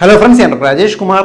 Hello friends ഞാൻ രാജേഷ് കുമാർ.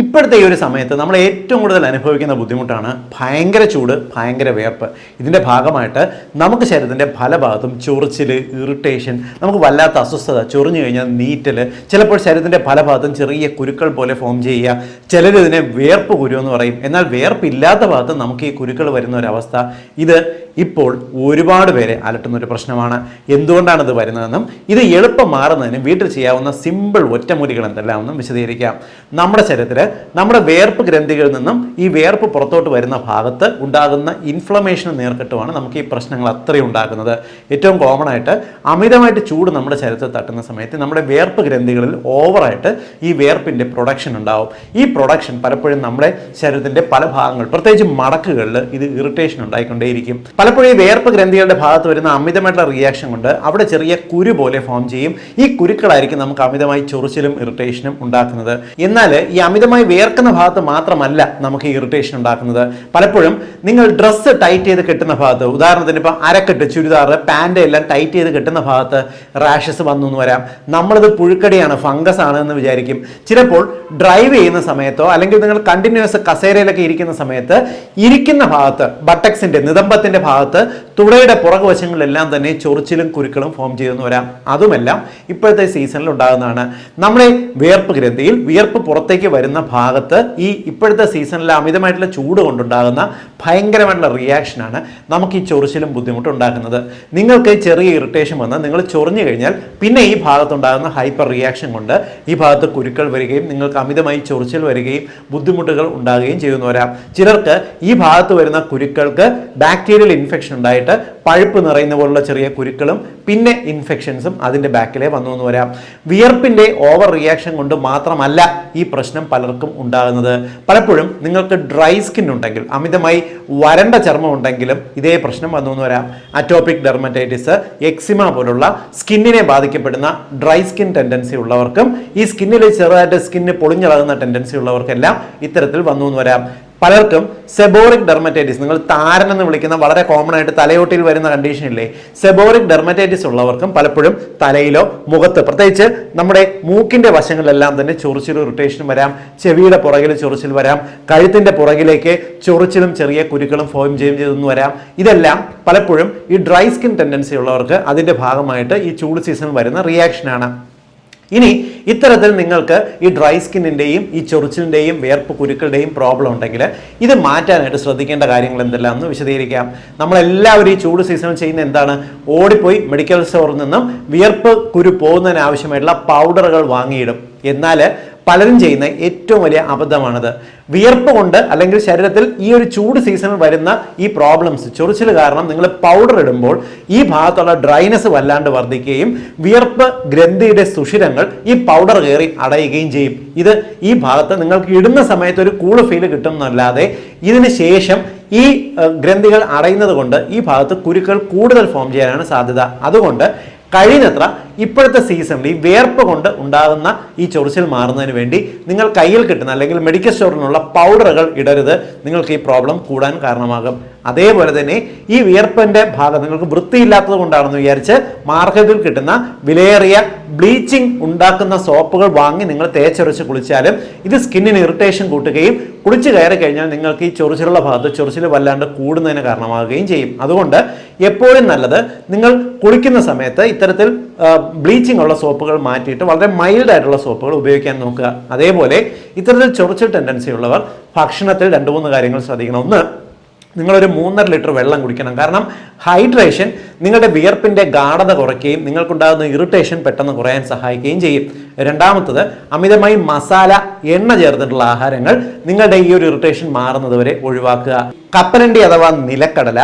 ഇപ്പോഴത്തെ ഈ ഒരു സമയത്ത് നമ്മൾ ഏറ്റവും കൂടുതൽ അനുഭവിക്കുന്ന ബുദ്ധിമുട്ടാണ് ഭയങ്കര ചൂട് ഭയങ്കര വേർപ്പ് ഇതിന്റെ ഭാഗമായിട്ട് നമുക്ക് ശരീരത്തിന്റെ പല ഭാഗത്തും ചൊറിച്ചിൽ ഇറിറ്റേഷൻ നമുക്ക് വല്ലാത്ത അസ്വസ്ഥത ചൊറിഞ്ഞു കഴിഞ്ഞാൽ നീറ്റൽ ചിലപ്പോൾ ശരീരത്തിന്റെ പല ഭാഗത്തും ചെറിയ കുരുക്കൾ പോലെ ഫോം ചെയ്യുക ചിലർ ഇതിനെ വേർപ്പ് കുരു എന്ന് പറയും. എന്നാൽ വേർപ്പില്ലാത്ത ഭാഗത്ത് നമുക്ക് ഈ കുരുക്കൾ വരുന്ന ഒരവസ്ഥ ഇത് ഇപ്പോൾ ഒരുപാട് പേരെ അലട്ടുന്ന ഒരു പ്രശ്നമാണ്. എന്തുകൊണ്ടാണ് ഇത് വരുന്നതെന്നും ഇത് എളുപ്പം മാറുന്നതിനും വീട്ടിൽ ചെയ്യാവുന്ന സിമ്പിൾ ഒറ്റമൂലികൾ എന്തെല്ലാമെന്നും വിശദീകരിക്കാം. നമ്മുടെ ശരീരത്തിൽ നമ്മുടെ വേർപ്പ് ഗ്രന്ഥികളിൽ നിന്നും ഈ വേർപ്പ് പുറത്തോട്ട് വരുന്ന ഭാഗത്ത് ഉണ്ടാകുന്ന ഇൻഫ്ലമേഷൻ നേർക്കെട്ടുമാണ് നമുക്ക് ഈ പ്രശ്നങ്ങൾ അത്രയും ഉണ്ടാക്കുന്നത്. ഏറ്റവും കോമൺ ആയിട്ട് അമിതമായിട്ട് ചൂട് നമ്മുടെ ശരീരത്തിൽ തട്ടുന്ന സമയത്ത് നമ്മുടെ വേർപ്പ് ഗ്രന്ഥികളിൽ ഓവറായിട്ട് ഈ വേർപ്പിന്റെ പ്രൊഡക്ഷൻ ഉണ്ടാവും. ഈ പ്രൊഡക്ഷൻ പലപ്പോഴും നമ്മുടെ ശരീരത്തിന്റെ പല ഭാഗങ്ങൾ പ്രത്യേകിച്ച് മടക്കുകളിൽ ഇത് ഇറിറ്റേഷൻ ഉണ്ടായിക്കൊണ്ടേയിരിക്കും. പലപ്പോഴും ഈ വേർപ്പ് ഗ്രന്ഥികളുടെ ഭാഗത്ത് വരുന്ന അമിതമായിട്ടുള്ള റിയാക്ഷൻ കൊണ്ട് അവിടെ ചെറിയ കുരു പോലെ ഫോം ചെയ്യും. ഈ കുരുക്കളായിരിക്കും നമുക്ക് അമിതമായി ചൊറിച്ചിലും ഇറിറ്റേഷനും ഉണ്ടാക്കുന്നത്. എന്നാൽ ഈ അമിതമായി വേർക്കുന്ന ഭാഗത്ത് മാത്രമല്ല നമുക്ക് ഈ ഇറിറ്റേഷൻ ഉണ്ടാക്കുന്നത്. പലപ്പോഴും നിങ്ങൾ ഡ്രസ്സ് ടൈറ്റ് ചെയ്ത് കെട്ടുന്ന ഭാഗത്ത് ഉദാഹരണത്തിന് ഇപ്പം അരക്കെട്ട് ചുരിദാർ പാന്റ് എല്ലാം ടൈറ്റ് ചെയ്ത് കെട്ടുന്ന ഭാഗത്ത് റാഷസ് വന്നു എന്ന് വരാം. നമ്മളിത് പുഴുക്കടിയാണ് ഫംഗസ് ആണ് എന്ന് വിചാരിക്കും. ചിലപ്പോൾ ഡ്രൈവ് ചെയ്യുന്ന സമയത്തോ അല്ലെങ്കിൽ നിങ്ങൾ കണ്ടിന്യൂസ് കസേരയിലൊക്കെ ഇരിക്കുന്ന സമയത്ത് ഇരിക്കുന്ന ഭാഗത്ത് ബട്ടക്സിന്റെ നിതംബത്തിന്റെ ഭാഗത്ത് തുടയുടെ പുറകുവശങ്ങളിലെല്ലാം തന്നെ ചൊറിച്ചിലും കുരുക്കളും ഫോം ചെയ്തെന്ന് വരാം. അതുമെല്ലാം ഇപ്പോഴത്തെ സീസണിൽ ഉണ്ടാകുന്നതാണ്. നമ്മുടെ വിയർപ്പ് ഗ്രന്ഥിയിൽ വിയർപ്പ് പുറത്തേക്ക് വരുന്ന ഭാഗത്ത് ഈ ഇപ്പോഴത്തെ സീസണിലെ അമിതമായിട്ടുള്ള ചൂട് കൊണ്ടുണ്ടാകുന്ന ഭയങ്കരമായിട്ടുള്ള റിയാക്ഷനാണ് നമുക്ക് ഈ ചൊറിച്ചിലും ബുദ്ധിമുട്ടും ഉണ്ടാക്കുന്നത്. നിങ്ങൾക്ക് ചെറിയ ഇറിറ്റേഷൻ വന്ന് നിങ്ങൾ ചൊറിഞ്ഞു കഴിഞ്ഞാൽ പിന്നെ ഈ ഭാഗത്തുണ്ടാകുന്ന ഹൈപ്പർ റിയാക്ഷൻ കൊണ്ട് ഈ ഭാഗത്ത് കുരുക്കൾ വരികയും നിങ്ങൾക്ക് അമിതമായി ചൊറിച്ചിൽ വരികയും ബുദ്ധിമുട്ടുകൾ ഉണ്ടാകുകയും ചെയ്യുന്നു വരാം. ചിലർക്ക് ഈ ഭാഗത്ത് വരുന്ന കുരുക്കൾക്ക് ബാക്ടീരിയൽ ഇൻഫെക്ഷൻ ഉണ്ടായിട്ട് പഴുപ്പ് നിറയുന്ന പോലുള്ള ചെറിയ കുരുക്കളും പിന്നെ ഇൻഫെക്ഷൻസും അതിന്റെ ബാക്കിലേ വന്നു എന്ന് വരാം. വിയർപ്പിന്റെ ഓവർ റിയാക്ഷൻ കൊണ്ട് മാത്രമല്ല ഈ പ്രശ്നം പലർക്കും ഉണ്ടാകുന്നത്. പലപ്പോഴും നിങ്ങൾക്ക് ഡ്രൈ സ്കിൻ ഉണ്ടെങ്കിൽ അമിതമായി വരണ്ട ചർമ്മം ഉണ്ടെങ്കിലും ഇതേ പ്രശ്നം വന്നു എന്ന് വരാം. അറ്റോപിക് ഡെർമറ്റൈറ്റിസ് എക്സിമ പോലുള്ള സ്കിന്നിനെ ബാധിക്കപ്പെടുന്ന ഡ്രൈ സ്കിൻ ടെൻഡൻസി ഉള്ളവർക്കും ഈ സ്കിന്നിൽ ചെറുതായിട്ട് സ്കിന്നിന് പൊളിഞ്ഞിളകുന്ന ടെൻഡൻസി ഉള്ളവർക്കെല്ലാം ഇത്തരത്തിൽ വന്നു എന്ന് വരാം. പലർക്കും സെബോറിക് ഡെർമറ്റൈറ്റിസ് നിങ്ങൾ താരൻ എന്ന് വിളിക്കുന്ന വളരെ കോമൺ ആയിട്ട് തലയോട്ടിയിൽ വരുന്ന കണ്ടീഷൻ ഇല്ലേ? സെബോറിക് ഡെർമറ്റൈറ്റിസ് ഉള്ളവർക്കും പലപ്പോഴും തലയിലോ മുഖത്ത് പ്രത്യേകിച്ച് നമ്മുടെ മൂക്കിന്റെ വശങ്ങളിലെല്ലാം തന്നെ ചൊറിച്ചിലും ഇറിറ്റേഷനും വരാം ചെവിയുടെ പുറകിൽ ചൊറിച്ചിൽ വരാം കഴുത്തിന്റെ പുറകിലേക്ക് ചൊറിച്ചിലും ചെറിയ കുരുക്കളും ഫോം ചെയ്യും ചെയ്തെന്ന് വരാം. ഇതെല്ലാം പലപ്പോഴും ഈ ഡ്രൈ സ്കിൻ ടെൻഡൻസി ഉള്ളവർക്ക് അതിന്റെ ഭാഗമായിട്ട് ഈ ചൂട് സീസൺ വരുന്ന റിയാക്ഷനാണ് ഇനി ഇത്തരത്തിൽ നിങ്ങൾക്ക് ഈ ഡ്രൈ സ്കിന്നിന്റെയും ഈ ചൊറിച്ചിലിന്റെയും വേർപ്പ് കുരുക്കളുടെയും പ്രോബ്ലം ഉണ്ടെങ്കിൽ ഇത് മാറ്റാനായിട്ട് ശ്രദ്ധിക്കേണ്ട കാര്യങ്ങൾ എന്തെല്ലാം എന്ന് വിശദീകരിക്കാം. നമ്മളെല്ലാവരും ഈ ചൂട് സീസണിൽ ചെയ്യുന്ന എന്താണ്? ഓടിപ്പോയി മെഡിക്കൽ സ്റ്റോറിൽ നിന്നും വിയർപ്പ് കുരു പോകുന്നതിന് ആവശ്യമായിട്ടുള്ള പൗഡറുകൾ വാങ്ങിയിടും. എന്നാൽ പലരും ചെയ്യുന്ന ഏറ്റവും വലിയ അബദ്ധമാണത്. വിയർപ്പ് കൊണ്ട് അല്ലെങ്കിൽ ശരീരത്തിൽ ഈ ഒരു ചൂട് സീസണിൽ വരുന്ന ഈ പ്രോബ്ലംസ് ചൊറിച്ചിൽ കാരണം നിങ്ങൾ പൗഡർ ഇടുമ്പോൾ ഈ ഭാഗത്തുള്ള ഡ്രൈനസ് വല്ലാണ്ട് വർദ്ധിക്കുകയും വിയർപ്പ് ഗ്രന്ഥിയുടെ സുഷിരങ്ങൾ ഈ പൗഡർ കയറി അടയുകയും ചെയ്യും. ഇത് ഈ ഭാഗത്ത് നിങ്ങൾക്ക് ഇടുന്ന സമയത്ത് ഒരു കൂൾ ഫീൽ കിട്ടുന്നല്ലാതെ ഇതിന് ശേഷം ഈ ഗ്രന്ഥികൾ അടയുന്നത് കൊണ്ട് ഈ ഭാഗത്ത് കുരുക്കൾ കൂടുതൽ ഫോം ചെയ്യാനാണ് സാധ്യത. അതുകൊണ്ട് കഴിയുന്നത്ര ഇപ്പോഴത്തെ സീസണിൽ ഈ വേർപ്പ് കൊണ്ട് ഉണ്ടാകുന്ന ഈ ചൊറിച്ചിൽ മാറുന്നതിന് വേണ്ടി നിങ്ങൾ കയ്യിൽ കിട്ടുന്ന അല്ലെങ്കിൽ മെഡിക്കൽ സ്റ്റോറിനുള്ള പൗഡറുകൾ ഇടരുത്. നിങ്ങൾക്ക് ഈ പ്രോബ്ലം കൂടാൻ കാരണമാകും. അതേപോലെ തന്നെ ഈ വിയർപ്പിന്റെ ഭാഗം നിങ്ങൾക്ക് വൃത്തിയില്ലാത്തത് കൊണ്ടാണെന്ന് വിചാരിച്ച് മാർക്കറ്റിൽ കിട്ടുന്ന വിലയേറിയ ബ്ലീച്ചിങ് ഉണ്ടാക്കുന്ന സോപ്പുകൾ വാങ്ങി നിങ്ങൾ തേച്ചൊരച്ച് കുളിച്ചാലും ഇത് സ്കിന്നിന് ഇറിറ്റേഷൻ കൂട്ടുകയും കുളിച്ച് കയറി കഴിഞ്ഞാൽ നിങ്ങൾക്ക് ഈ ചൊറിച്ചിലുള്ള ഭാഗത്ത് ചൊറിച്ചിൽ വല്ലാണ്ട് കൂടുന്നതിന് കാരണമാകുകയും ചെയ്യും. അതുകൊണ്ട് എപ്പോഴും നല്ലത് നിങ്ങൾ കുളിക്കുന്ന സമയത്ത് ഇത്തരത്തിൽ ബ്ലീച്ചിങ് ഉള്ള സോപ്പുകൾ മാറ്റിയിട്ട് വളരെ മൈൽഡ് ആയിട്ടുള്ള സോപ്പുകൾ ഉപയോഗിക്കാൻ നോക്കുക. അതേപോലെ ഇത്തരത്തിൽ ചൊറിച്ചിൽ ടെൻഡൻസി ഉള്ളവർ ഭക്ഷണത്തിൽ രണ്ട് മൂന്ന് കാര്യങ്ങൾ ശ്രദ്ധിക്കണം. ഒന്ന് നിങ്ങളൊരു മൂന്നര ലിറ്റർ വെള്ളം കുടിക്കണം. കാരണം ഹൈഡ്രേഷൻ നിങ്ങളുടെ വിയർപ്പിന്റെ ഗാഠത കുറയ്ക്കുകയും നിങ്ങൾക്കുണ്ടാകുന്ന ഇറിറ്റേഷൻ പെട്ടെന്ന് കുറയാൻ സഹായിക്കുകയും ചെയ്യും. രണ്ടാമത്തത് അമിതമായി മസാല എണ്ണ ചേർത്തിട്ടുള്ള ആഹാരങ്ങൾ നിങ്ങളുടെ ഈ ഒരു ഇറിറ്റേഷൻ മാറുന്നത് വരെ ഒഴിവാക്കുക. കപ്പലണ്ടി അഥവാ നിലക്കടല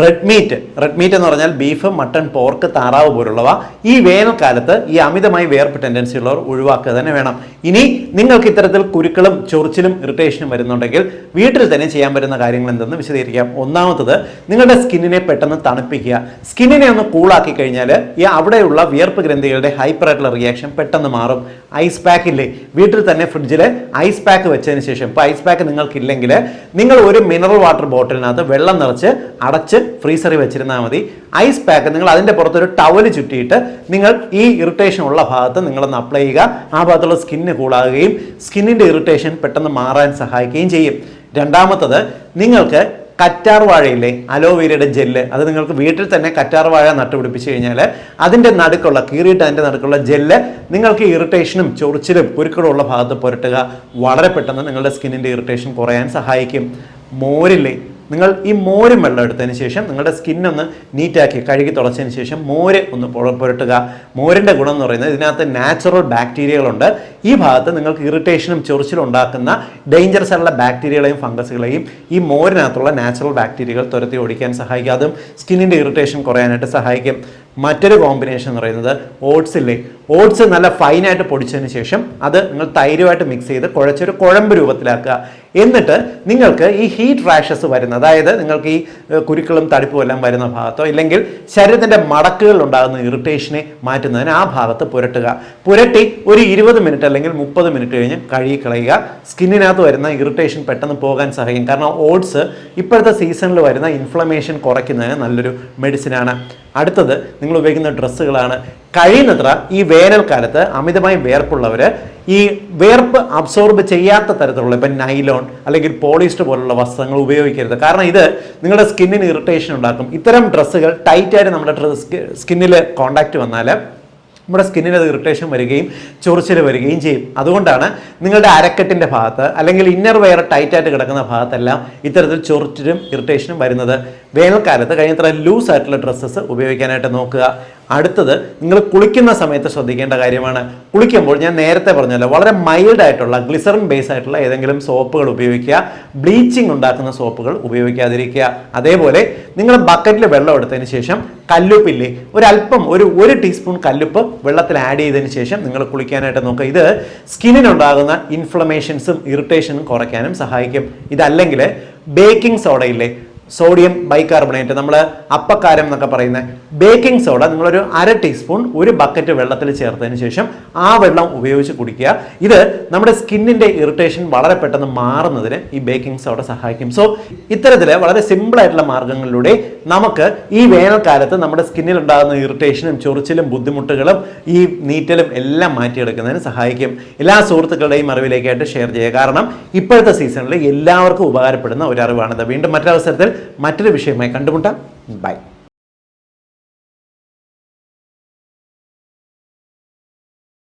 റെഡ് മീറ്റ് റെഡ് മീറ്റ് എന്ന് പറഞ്ഞാൽ ബീഫ് മട്ടൺ പോർക്ക് താറാവ് പോലുള്ളവ. ഈ വേനൽക്കാലത്ത് ഈ അമിതമായി വേർപ്പ് ടെൻഡൻസി ഉള്ളവർ ഒഴിവാക്കുക തന്നെ വേണം. ഇനി നിങ്ങൾക്ക് ഇത്തരത്തിൽ കുരുക്കളും ചൊറിച്ചിലും ഇറിറ്റേഷനും വരുന്നുണ്ടെങ്കിൽ വീട്ടിൽ തന്നെ ചെയ്യാൻ പറ്റുന്ന കാര്യങ്ങൾ എന്തെന്ന് വിശദീകരിക്കാം. ഒന്നാമത്തത് നിങ്ങളുടെ സ്കിന്നിനെ പെട്ടെന്ന് തണുപ്പിക്കുക. സ്കിന്നിനെ ഒന്ന് കൂളാക്കി കഴിഞ്ഞാൽ ഈ അവിടെയുള്ള വിയർപ്പ് ഗ്രന്ഥികളുടെ ഹൈപ്പർ ആയിട്ടുള്ള റിയാക്ഷൻ പെട്ടെന്ന് മാറും. ഐസ് പാക്ക് ഇല്ലേ? വീട്ടിൽ തന്നെ ഫ്രിഡ്ജിൽ ഐസ് പാക്ക് വെച്ചതിന് ശേഷം ഇപ്പോൾ ഐസ് പാക്ക് നിങ്ങൾക്കില്ലെങ്കിൽ നിങ്ങൾ ഒരു മിനറൽ വാട്ടർ ബോട്ടിലിനകത്ത് വെള്ളം നിറച്ച് അടച്ച് അടച്ച് ഫ്രീസറിൽ വെച്ചിരുന്നാൽ മതി. ഐസ് പാക്ക് നിങ്ങൾ അതിന്റെ പുറത്തൊരു ടവൽ ചുറ്റിയിട്ട് നിങ്ങൾ ഈ ഇറിറ്റേഷൻ ഉള്ള ഭാഗത്ത് നിങ്ങളൊന്ന് അപ്ലൈ ചെയ്യുക. ആ ഭാഗത്തുള്ള സ്കിന്ന് കൂളാകുകയും സ്കിന്നിന്റെ ഇറിറ്റേഷൻ പെട്ടെന്ന് മാറാൻ സഹായിക്കുകയും ചെയ്യും. രണ്ടാമത്തത് നിങ്ങൾക്ക് കറ്റാർ വാഴയില്ലേ അലോവേരയുടെ ജെല്ല് അത് നിങ്ങൾക്ക് വീട്ടിൽ തന്നെ കറ്റാർ വാഴ നട്ടുപിടിപ്പിച്ച് കഴിഞ്ഞാൽ അതിന്റെ നടുക്കുള്ള കീറിയിട്ട് അതിന്റെ നടുക്കുള്ള ജെല്ല് നിങ്ങൾക്ക് ഇറിറ്റേഷനും ചൊറിച്ചിലും കുരുക്കളും ഉള്ള ഭാഗത്ത് പുരട്ടുക. വളരെ പെട്ടെന്ന് നിങ്ങളുടെ സ്കിന്നിന്റെ ഇറിറ്റേഷൻ കുറയാൻ സഹായിക്കും. മോരില്ലേ നിങ്ങൾ ഈ മോരും വെള്ളം എടുത്തതിന് ശേഷം നിങ്ങളുടെ സ്കിന്നൊന്ന് നീറ്റാക്കി കഴുകി തുടച്ചതിന് ശേഷം മോര് ഒന്ന് പുര- പുരട്ടുക. മോരിന്റെ ഗുണം എന്ന് പറയുന്നത് ഇതിനകത്ത് നാച്ചുറൽ ബാക്ടീരിയകളുണ്ട് ഈ ഭാഗത്ത് നിങ്ങൾക്ക് ഇറിറ്റേഷനും ചൊറിച്ചിലും ഉണ്ടാക്കുന്ന ഡേഞ്ചറസ് ആയിട്ടുള്ള ബാക്ടീരിയകളെയും ഫംഗസുകളെയും ഈ മോരിനകത്തുള്ള നാച്ചുറൽ ബാക്ടീരിയകൾ തുരത്തി ഓടിക്കാൻ സഹായിക്കും. അതും സ്കിന്നിന്റെ ഇറിറ്റേഷൻ കുറയാനായിട്ട് സഹായിക്കും. മറ്റൊരു കോമ്പിനേഷൻ എന്ന് പറയുന്നത് ഓട്സ് ഇല്ലേ? ഓട്സ് നല്ല ഫൈനായിട്ട് പൊടിച്ചതിന് ശേഷം അത് നിങ്ങൾ തൈരുമായിട്ട് മിക്സ് ചെയ്ത് കുഴച്ചൊരു കുഴമ്പ് രൂപത്തിലാക്കുക. എന്നിട്ട് നിങ്ങൾക്ക് ഈ ഹീറ്റ് റാഷസ് വരുന്ന അതായത് നിങ്ങൾക്ക് ഈ കുരുക്കളും തടിപ്പും എല്ലാം വരുന്ന ഭാഗത്തോ ഇല്ലെങ്കിൽ ശരീരത്തിന്റെ മടക്കുകളിൽ ഉണ്ടാകുന്ന ഇറിറ്റേഷനെ മാറ്റുന്നതിന് ആ ഭാഗത്ത് പുരട്ടുക. പുരട്ടി ഒരു ഇരുപത് മിനിറ്റ് അല്ലെങ്കിൽ മുപ്പത് മിനിറ്റ് കഴിഞ്ഞ് കഴുകി കളയുക. സ്കിന്നിനകത്ത് വരുന്ന ഇറിറ്റേഷൻ പെട്ടെന്ന് പോകാൻ സഹായിക്കും. കാരണം ഓട്സ് ഇപ്പോഴത്തെ സീസണിൽ വരുന്ന ഇൻഫ്ലമേഷൻ കുറയ്ക്കുന്നതിന് നല്ലൊരു മെഡിസിനാണ് അടുത്തത് നിങ്ങൾ ഉപയോഗിക്കുന്ന ഡ്രസ്സുകളാണ്. കഴിയുന്നത്ര ഈ വേനൽക്കാലത്ത് അമിതമായി വേർപ്പുള്ളവർ ഈ വേർപ്പ് അബ്സോർബ് ചെയ്യാത്ത തരത്തിലുള്ള ഇപ്പം നൈലോൺ അല്ലെങ്കിൽ പോളിസ്റ്റർ പോലുള്ള വസ്ത്രങ്ങൾ ഉപയോഗിക്കരുത്. കാരണം ഇത് നിങ്ങളുടെ സ്കിന്നിന് ഇറിറ്റേഷൻ ഉണ്ടാക്കും. ഇത്തരം ഡ്രസ്സുകൾ ടൈറ്റായിട്ട് നമ്മുടെ സ്കിന്നിൽ കോണ്ടാക്റ്റ് വന്നാൽ നമ്മുടെ സ്കിന്നിൽ അത് ഇറിറ്റേഷൻ വരികയും ചൊറിച്ചിൽ വരികയും ചെയ്യും. അതുകൊണ്ടാണ് നിങ്ങളുടെ അരക്കെട്ടിന്റെ ഭാഗത്ത് അല്ലെങ്കിൽ ഇന്നർ വെയർ ടൈറ്റായിട്ട് കിടക്കുന്ന ഭാഗത്തെല്ലാം ഇത്തരത്തിൽ ചൊറിച്ചിലും ഇറിറ്റേഷനും വരുന്നത്. വേനൽക്കാലത്ത് കഴിഞ്ഞത്ര ലൂസ് ആയിട്ടുള്ള ഡ്രസ്സസ് ഉപയോഗിക്കാനായിട്ട് നോക്കുക. അടുത്തത് നിങ്ങൾ കുളിക്കുന്ന സമയത്ത് ശ്രദ്ധിക്കേണ്ട കാര്യമാണ്. കുളിക്കുമ്പോൾ ഞാൻ നേരത്തെ പറഞ്ഞല്ലോ വളരെ മൈൽഡ് ആയിട്ടുള്ള ഗ്ലിസറിൻ ബേസ് ആയിട്ടുള്ള ഏതെങ്കിലും സോപ്പുകൾ ഉപയോഗിക്കുക. ബ്ലീച്ചിങ് ഉണ്ടാക്കുന്ന സോപ്പുകൾ ഉപയോഗിക്കാതിരിക്കുക. അതേപോലെ നിങ്ങൾ ബക്കറ്റിൽ വെള്ളം എടുത്തതിന് ശേഷം കല്ലുപ്പില്ലേ ഒരല്പം ഒരു ഒരു ടീസ്പൂൺ കല്ലുപ്പ് വെള്ളത്തിൽ ആഡ് ചെയ്തതിന് ശേഷം നിങ്ങൾ കുളിക്കാനായിട്ട് നോക്കുക. ഇത് സ്കിന്നിനുണ്ടാകുന്ന ഇൻഫ്ലമേഷൻസും ഇറിറ്റേഷനും കുറയ്ക്കാനും സഹായിക്കും. ഇതല്ലെങ്കിൽ ബേക്കിംഗ് സോഡയില്ലേ സോഡിയം ബൈകാർബണേറ്റ് നമ്മൾ അപ്പക്കാരം എന്നൊക്കെ പറയുന്ന ബേക്കിംഗ് സോഡ നിങ്ങളൊരു അര ടീസ്പൂൺ ഒരു ബക്കറ്റ് വെള്ളത്തിൽ ചേർത്തതിന് ശേഷം ആ വെള്ളം ഉപയോഗിച്ച് കുടിക്കുക. ഇത് നമ്മുടെ സ്കിന്നിന്റെ ഇറിറ്റേഷൻ വളരെ പെട്ടെന്ന് മാറുന്നതിന് ഈ ബേക്കിംഗ് സോഡ സഹായിക്കും. സോ ഇത്തരത്തിൽ വളരെ സിമ്പിളായിട്ടുള്ള മാർഗങ്ങളിലൂടെ നമുക്ക് ഈ വേനൽക്കാലത്ത് നമ്മുടെ സ്കിന്നിൽ ഉണ്ടാകുന്ന ഇറിറ്റേഷനും ചൊറിച്ചിലും ബുദ്ധിമുട്ടുകളും ഈ നീറ്റലും എല്ലാം മാറ്റിയെടുക്കുന്നതിന് സഹായിക്കും. എല്ലാ സുഹൃത്തുക്കളുടെയും അറിവിലേക്കായിട്ട് ഷെയർ ചെയ്യുക. കാരണം ഇപ്പോഴത്തെ സീസണിൽ എല്ലാവർക്കും ഉപകാരപ്പെടുന്ന ഒരു അറിവാണിത് വീണ്ടും മറ്റൊരവസരത്തിൽ മറ്റൊരു വിഷയമായി കണ്ടുമുട്ടാം. ബൈ.